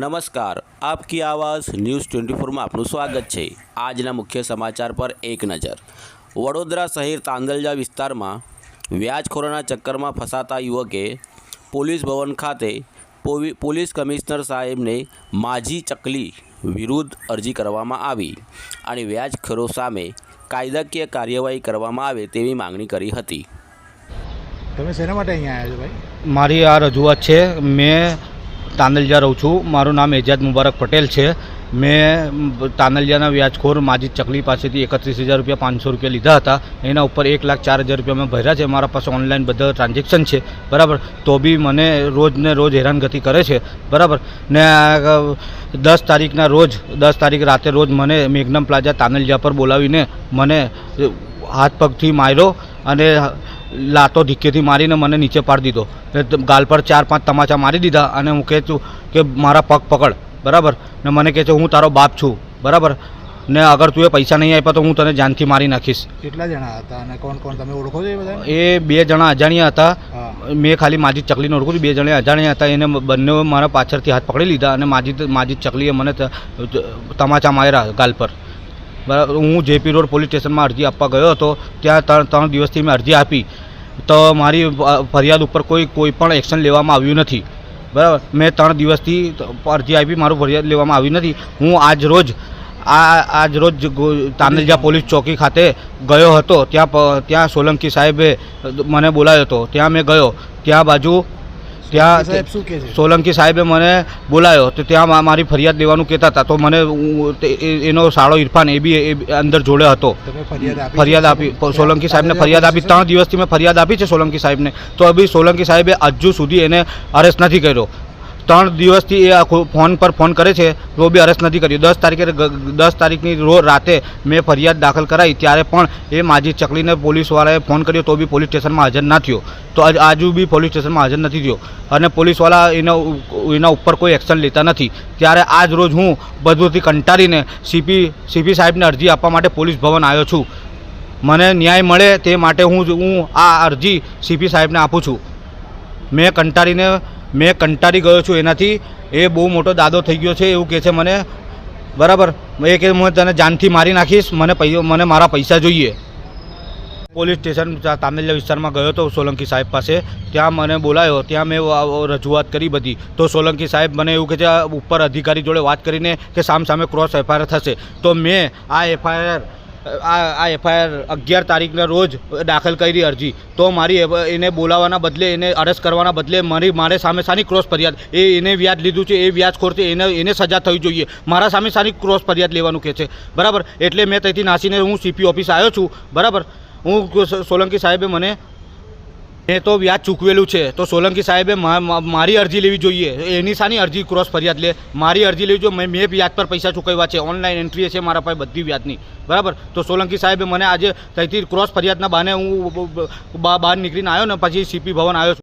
નમસ્કાર. આપકી આવાઝ news twenty ફોરમાં આપનું સ્વાગત છે. આજના મુખ્ય સમાચાર પર એક નજર. વડોદરા શહેર તાંદલજા વિસ્તારમાં વ્યાજખોરોના ચક્કરમાં ફસાતા યુવકે પોલીસ ભવન ખાતે પોવી- પોલીસ કમિશનર સાહેબને માજી ચકલી વિરુદ્ધ અરજી કરવામાં આવી અને વ્યાજખોરો સામે કાયદાકીય કાર્યવાહી કરવામાં આવે તેવી માંગણી કરી હતી. તમે શેના માટે અહીંયા આવ્યા છો ભાઈ? મારી આ રજૂઆત છે. મેં તાંદલજા રહું છું. મારું નામ એજાદ મુબારક પટેલ છે. મેં તાંદલજાના વ્યાજખોર માજી ચકલી પાસેથી એકત્રીસ હજાર રૂપિયા પાંચસો રૂપિયા લીધા હતા. એના ઉપર એક લાખ ચાર હજાર રૂપિયા મેં ભર્યા છે. મારા પાસે ઓનલાઈન બધા ટ્રાન્ઝેક્શન છે. બરાબર? તો બી મને રોજને રોજ હેરાનગતિ કરે છે. બરાબર? ને દસ તારીખના રોજ, દસ તારીખ રાતે રોજ મને મેઘનમ પ્લાઝા તાંદલજા પર બોલાવીને મને હાથ પગથી માર્યો અને લાતો ધીકેથી મારીને મને નીચે પાડી દીધો. ને ગાલ પર ચાર પાંચ તમાચા મારી દીધા અને હું કહે છું કે મારા પગ પકડ. બરાબર? ને મને કહે છે હું તારો બાપ છું. બરાબર? ને અગર તું એ પૈસા નહીં આપ્યા તો હું તને જાનથી મારી નાખીશ. કેટલા જણા હતા અને કોણ કોણ? તમે ઓળખો છો બધા એ બે જણા અજાણ્યા હતા. મેં ખાલી માજી ચકલીને ઓળખું છું. બે જણા અજાણ્યા હતા. એને બંને મારા પાછળથી હાથ પકડી લીધા અને માજી માજી ચકલીએ મને તમાચા માર્યા ગાલ પર. બરાબર? હું જેપી રોડ પોલીસ સ્ટેશનમાં અરજી આપવા ગયો હતો. ત્યાં ત્રણ ત્રણ દિવસથી મેં અરજી આપી. તો મારી ફરિયાદ ઉપર કોઈ કોઈ પણ એક્શન લેવામાં આવ્યું નથી. બરાબર? મેં ત્રણ દિવસથી અરજી આપી, મારું ફરિયાદ લેવામાં આવ્યું નથી. હું આજ રોજ, આ, આજ રોજ તાંદલજા પોલીસ ચોકી ખાતે ગયો હતો. ત્યાં ત્યાં સોલંકી સાહેબે મને બોલાવ્યો હતો. ત્યાં મેં ગયો. ત્યાં બાજુ ત્યાં સોલંકી સાહેબે મને બોલાયો તો ત્યાં મારી ફરિયાદ લેવાનું કહેતા હતા. તો મને એનો સાળો ઇરફાન એ બી એ અંદર જોડે હતો. ફરિયાદ આપી ફરિયાદ આપી. સોલંકી સાહેબને ફરિયાદ આપી. ત્રણ દિવસથી મેં ફરિયાદ આપી છે સોલંકી સાહેબને. તો અભી સોલંકી સાહેબે હજુ સુધી એને અરેસ્ટ નથી કર્યો. ત્રણ દિવસથી એ આખો ફોન પર ફોન કરે છે, તો બી અરેસ્ટ નથી કર્યો. દસ તારીખે દસ તારીખની રોજ રાતે મેં ફરિયાદ દાખલ કરાવી ત્યારે પણ એ માજી ચકલીને પોલીસવાળાએ ફોન કર્યો, તો બી પોલીસ સ્ટેશનમાં હાજર ના થયો. તો આજ- બી પોલીસ સ્ટેશનમાં હાજર નથી થયો. અને પોલીસવાળા એના એના ઉપર કોઈ એક્શન લેતા નથી. ત્યારે આજ રોજ હું બધુંથી કંટાળીને સીપી સીપી સાહેબને અરજી આપવા માટે પોલીસ ભવન આવ્યો છું. મને ન્યાય મળે તે માટે હું હું આ અરજી સીપી સાહેબને આપું છું. મેં કંટાળીને મેં કંટાળી ગયો છું એનાથી. એ બહુ મોટો દાદો થઈ ગયો છે, એવું કહે છે મને. બરાબર. એ કે હું તને જાનથી મારી નાખીશ. મને મને મારા પૈસા જોઈએ. પોલીસ સ્ટેશન તામિલ્યા વિસ્તારમાં ગયો હતો સોલંકી સાહેબ પાસે. ત્યાં મને બોલાયો. ત્યાં મેં રજૂઆત કરી બધી. તો સોલંકી સાહેબ મને એવું કહે છે ઉપર અધિકારી જોડે વાત કરીને કે સામ સામે ક્રોસ એફઆઈઆર થશે. તો મેં આ એફઆઈઆર આ એફઆઈઆર અગિયાર તારીખના રોજ દાખલ કરી અરજી. તો મારી એને બોલાવવાના બદલે, એને અરેસ્ટ કરવાના બદલે મારી, મારે સામે સાની ક્રોસ ફરિયાદ, એ એને વ્યાજ લીધું છે, એ વ્યાજખોર છે એને એને સજા થવી જોઈએ. મારા સામે સાની ક્રોસ ફરિયાદ લેવાનું કહે છે. બરાબર? એટલે મેં ત્યાંથી નાસીને હું સીપી ઓફિસ આવ્યો છું. બરાબર? હું સોલંકી સાહેબે મને મેં તો વ્યાજ ચૂકવેલું છે. તો સોલંકી સાહેબે મારી અરજી લેવી જોઈએ. એની સાની અરજી ક્રોસ ફરિયાદ લે. મારી અરજી લેવી જોઈએ. મેં વ્યાજ પર પૈસા ચૂકવ્યા છે. ઓનલાઈન એન્ટ્રી છે મારા પાસે બધી વ્યાજની. બરાબર? તો સોલંકી સાહેબે મને આજે ત્યાંથી ક્રોસ ફરિયાદના બહાને હું બહાર નીકળીને આવ્યો ને પછી સીપી ભવન આવ્યો